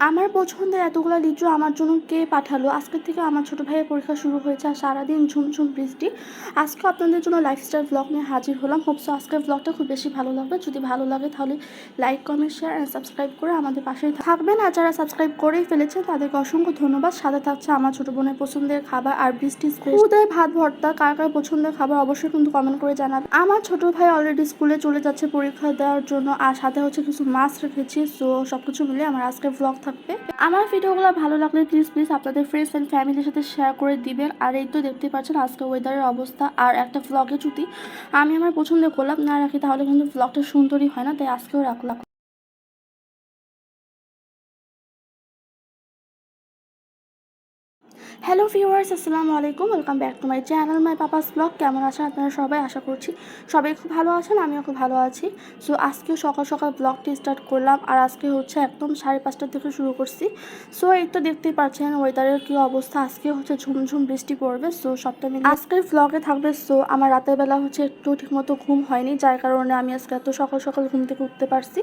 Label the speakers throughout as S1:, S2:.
S1: আমার পছন্দের এতগুলো লিচু আমার জন্য কে পাঠালো? আজকের থেকে আমার ছোটো ভাইয়ের পরীক্ষা শুরু হয়েছে আর সারাদিন ঝুমঝুম বৃষ্টি। আজকে আপনাদের জন্য লাইফস্টাইল ব্লগ নিয়ে হাজির হলাম। হোপসো আজকের ব্লগটা খুব বেশি ভালো লাগবে। যদি ভালো লাগে তাহলে like comment share and subscribe করে আমাদের পাশে থাকবেন। আর যারা সাবস্ক্রাইব করেই ফেলেছেন তাদেরকে অসংখ্য ধন্যবাদ। সাথে থাকছে আমার ছোটো বোনের পছন্দের খাবার আর বৃষ্টি খুদে ভাত ভর্তা, কার কার পছন্দের খাবার অবশ্যই কিন্তু কমেন্ট করে জানাবেন। আমার ছোটো ভাই অলরেডি স্কুলে চলে যাচ্ছে পরীক্ষা দেওয়ার জন্য। আর সাথে হচ্ছে কিছু মাছ রেখেছি। সো সব কিছু মিলে আমার আজকের ব্লগ থাকবে। আমার ভিডিওগুলো ভালো লাগলে প্লিজ প্লিজ আপনাদের ফ্রেন্ডস অ্যান্ড ফ্যামিলির সাথে শেয়ার করে দিবেন। আর এই তো দেখতে পাচ্ছেন আজকে ওয়েদারের অবস্থা। আর একটা ফ্লগে ছুটি। আমি আমার পছন্দ করলাম না রাখি, তাহলে কিন্তু ফ্লগটা সুন্দরই হয় না, তাই আজকেও রাখলাম। হ্যালো ভিউয়ার্স আসসালামু আলাইকুম। Welcome back to my channel my papa's blog কেমন আছেন আপনারা সবাই? আশা করছি সবাই খুব ভালো আছেন, আমিও খুব ভালো আছি। সো আজকে সকাল সকাল ব্লগটি স্টার্ট করলাম, আর আজকে হচ্ছে একদম সাড়ে পাঁচটার থেকে শুরু করছি। সো এই তো দেখতেই পাচ্ছেন ওয়েদারের কী অবস্থা। আজকে হচ্ছে ঝুমঝুম বৃষ্টি পড়বে। সো সবটা মিলে আজকের ব্লগে থাকবে। সো আমার রাতের বেলা হচ্ছে একটু ঠিকমতো ঘুম হয়নি, যার কারণে আমি আজকে এত সকাল সকাল ঘুম থেকে উঠতে পারছি।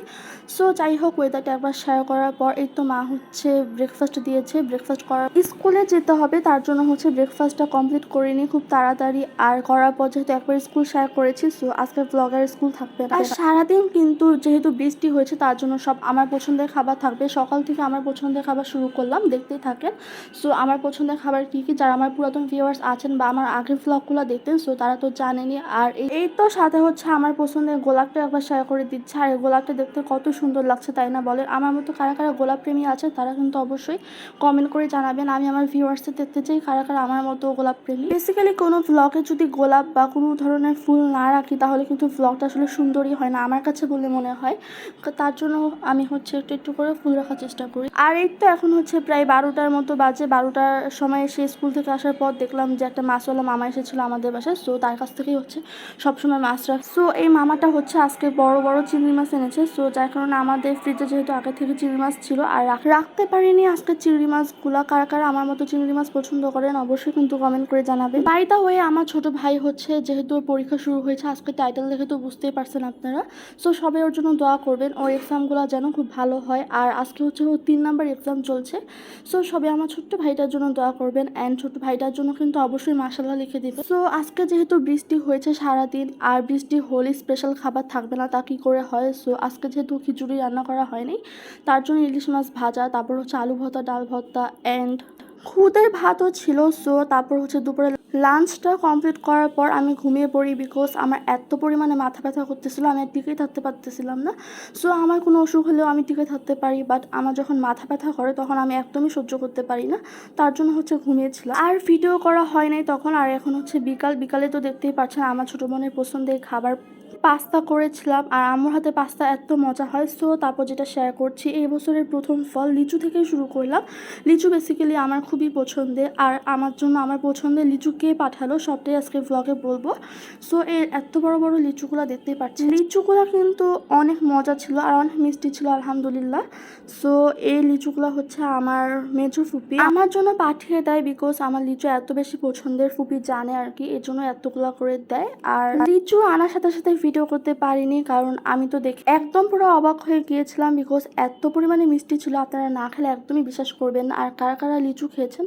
S1: সো যাই হোক ওয়েদারটা একবার শেয়ার করার পর, এই তো মা হচ্ছে ব্রেকফাস্ট দিয়েছে। ব্রেকফাস্ট করার স্কুলে যেতে হবে, তার জন্য হচ্ছে ব্রেকফাস্টটা কমপ্লিট করে নিই। খুব তাড়াতাড়ি। আর করার পর যেহেতু একবার স্কুল শেয়ার করেছি সো আজকে ব্লগার স্কুল থাকবে না। আর সারাদিন কিন্তু যেহেতু বৃষ্টি হয়েছে, তার জন্য সব আমার পছন্দের খাবার থাকবে। সকাল থেকে আমার পছন্দের খাবার শুরু করলাম, দেখতেই থাকেন। সো আমার পছন্দের খাবার কী কী? যারা আমার পুরাতন ভিউয়ার্স আছেন বা আমার আগের ব্লগগুলো দেখতেন সো তারা তো জানেনি আর এই- তো সাথে হচ্ছে আমার পছন্দের গোলাপটা একবার শেয়ার করে দিচ্ছে। আর গোলাপটা দেখতে কত সুন্দর লাগছে, তাই না বলেন? আমার মতো কারা কারা গোলাপ প্রেমী আছে, তারা কিন্তু অবশ্যই কমেন্ট করে জানাবেন। আমি আমার ভিউয়ার্সদের দেখতে চাই কারা কারা আমার মতো গোলাপ প্রেমী বেসিক্যালি কোনো ব্লগে যদি গোলাপ বা কোনো ধরনের ফুল না রাখি, তাহলে কিন্তু ব্লগটা আসলে সুন্দরই হয় না, আমার কাছে বলে মনে হয়। তার জন্য আমি হচ্ছে একটু একটু করে ফুল রাখার চেষ্টা করি। আর এই তো এখন হচ্ছে প্রায় বারোটার মতো বাজে, বারোটার সময় এসে স্কুল থেকে আসার পর দেখলাম যে একটা মাছওয়ালা মামা এসেছিল আমাদের বাসায় সো তার কাছ থেকেই হচ্ছে সবসময় মাছ রাখ সো এই মামাটা হচ্ছে আজকে বড় বড় চিংড়ি মাছ এনেছে সো যার কারণে আমাদের ফ্রিজে যেহেতু আগে থেকে চিংড়ি মাছ ছিল, আর রাখতে পারিনি আজকে চিংড়ি মাছগুলা, কারা কারা আমার মতো চিংড়ি মাছ পছন্দ করেন, অবশ্যই কিন্তু কমেন্ট করে জানাবেন। বাড়িটা হয়ে আমার ছোট ভাই হচ্ছে, যেহেতু ওর পরীক্ষা শুরু হয়েছে, আজকে টাইটেল দেখে তো বুঝতেই পারছেন আপনারা। সো সবাই ওর জন্য দোয়া করবেন, ওর এক্সামগুলো যেন খুব ভালো হয়। আর আজকে হচ্ছে ওর তিন নাম্বার এক্সাম চলছে। সো সবাই আমার ছোট্ট ভাইটার জন্য দোয়া করবেন অ্যান্ড ছোট ভাইটার জন্য কিন্তু অবশ্যই মাসাল্লাহ লিখে দিবে সো আজকে যেহেতু বৃষ্টি হয়েছে সারাদিন, আর বৃষ্টি হলে স্পেশাল খাবার থাকবে না, তা কী করে হয়? সো আজকে যেহেতু খিচুড়ি রান্না করা হয়নি, তার জন্য ইলিশ মাছ ভাজা, তারপর হচ্ছে আলু ভর্তা, ডাল ভর্তা অ্যান্ড খুদের ভাতও ছিল সো তারপর হচ্ছে দুপুরে লাঞ্চটা কমপ্লিট করার পর আমি ঘুমিয়ে পড়ি বিকজ আমার এত পরিমাণে মাথা ব্যথা করতেছিল, আমি আর টিকেই থাকতে পারতেছিলাম না। সো আমার কোনো অসুখ হলেও আমি টিকে থাকতে পারি বাট আমার যখন মাথা ব্যথা করে তখন আমি একদমই সহ্য করতে পারি না, তার জন্য হচ্ছে ঘুমিয়েছিলাম। আর ভিডিও করা হয় নাই তখন, আর এখন হচ্ছে বিকাল, বিকালে তো দেখতেই পাচ্ছেন আমার ছোটো বোনের পছন্দের খাবার পাস্তা করেছিলাম আর আমার হাতে পাস্তা এত মজা হয় সো তারপর যেটা শেয়ার করছি, এই বছরের প্রথম ফল লিচু থেকে শুরু করলাম। লিচু বেসিক্যালি আমার খুবই পছন্দের আর আমার জন্য আমার পছন্দের লিচু কে পাঠালো সবটাই আজকে ব্লগে বলব। সো এর এত বড় বড় লিচুগুলো দেখতেই পাচ্ছি লিচুগুলো কিন্তু অনেক মজা ছিল আর অনেক মিষ্টি ছিল, আলহামদুলিল্লাহ। সো এই লিচুগুলো হচ্ছে আমার মেজো ফুপি। আমার জন্য পাঠিয়ে দেয় বিকজ আমার লিচু এত বেশি পছন্দের, ফুপি জানে আর কি, এর জন্য এতগুলো করে দেয়। আর লিচু আনার সাথে সাথে ভিডিও করতে পারিনি, কারণ আমি তো দেখি একদম পুরো অবাক হয়ে গিয়েছিলাম বিকজ এত পরিমাণে মিষ্টি ছিল, আপনারা না খেলে একদমই বিশ্বাস করবেন আর কারা কারা লিচু খেয়েছেন,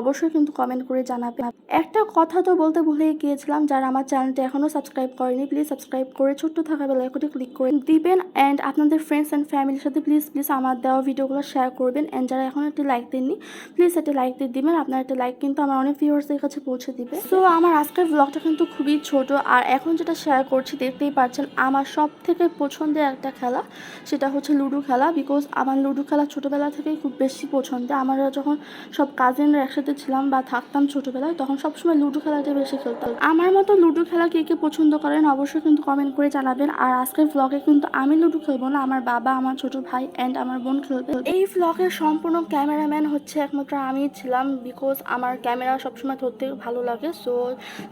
S1: অবশ্যই কিন্তু কমেন্ট করে জানাবেন। একটা কথা তো বলতে ভুলে গিয়েছিলাম, যারা আমার চ্যানেলটা এখনও সাবস্ক্রাইব করেনি প্লিজ সাবস্ক্রাইব করে ছোট্ট থাকা বেলাইকটি ক্লিক করে দিবেন। অ্যান্ড আপনাদের ফ্রেন্ডস অ্যান্ড ফ্যামিলির সাথে প্লিজ প্লিজ আমার দেওয়া ভিডিওগুলো শেয়ার করবেন। অ্যান্ড যারা এখন একটি লাইক দেননি প্লিজ একটা লাইক দিয়ে দিবেন। আপনার একটা লাইক কিন্তু আমার অনেক ভিউয়ার্সদের কাছে পৌঁছে দিবে। সো আমার আজকের ব্লগটা কিন্তু খুবই ছোট। আর এখন যেটা শেয়ার করছি দেখতেই পাচ্ছেন, আমার সব থেকে পছন্দের একটা খেলা সেটা হচ্ছে লুডো খেলা বিকজ আমার লুডো খেলা ছোটোবেলা থেকেই খুব বেশি পছন্দের। আমরা যখন সব কাজিনরা একসাথে ছিলাম বা থাকতাম ছোটোবেলায়, তখন সবসময় লুডো খেলাটা বেশি খেলতাম। আমার মতো লুডো খেলা কে কে পছন্দ করেন অবশ্যই কিন্তু কমেন্ট করে জানাবেন। আর আজকের ব্লগে কিন্তু আমি লুডো খেলব না, আমার বাবা, আমার ছোট ভাই অ্যান্ড আমার বোন খেলবে। এই ব্লগের সম্পূর্ণ ক্যামেরাম্যান হচ্ছে একমাত্র আমি ছিলাম বিকজ আমার ক্যামেরা সবসময় ধরতে ভালো লাগে। সো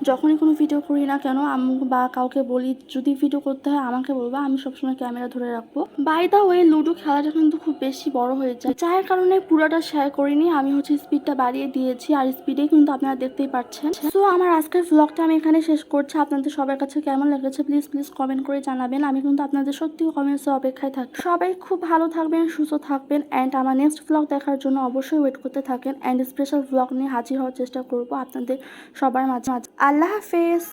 S1: যখনই কোনো ভিডিও করি না কেন, আম্মু বা কাউকে বলি, যদি যদি ভিডিও করতে হয়, আমাকে বলবা, আমি সবসময় ক্যামেরা ধরে রাখব। বাই দা ওয়ে লুডো খেলাটা কিন্তু খুব বেশি বড় হয়ে যায়। যার কারণে পুরোটা শেয়ার করিনি, আমি হচ্ছে স্পিডটা বাড়িয়ে দিয়েছি আর স্পিডে কিন্তু আপনারা দেখতেই পাচ্ছেন। সো আমার আজকের ব্লগটা আমি এখানে শেষ করছি। আপনাদের সবার কাছে কেমন লেগেছে প্লিজ প্লিজ কমেন্ট করে জানাবেন। আমি কিন্তু আপনাদের সত্যি কমেন্টসে অপেক্ষায় থাকি। সবাই খুব ভালো থাকবেন, সুস্থ থাকবেন অ্যান্ড আমার নেক্সট ব্লগ দেখার জন্য অবশ্যই ওয়েট করতে থাকেন। অ্যান্ড স্পেশাল ব্লগ নিয়ে হাজির হওয়ার চেষ্টা করব আপনাদের সবার মাঝে মাঝে। আল্লাহ হাফেজ।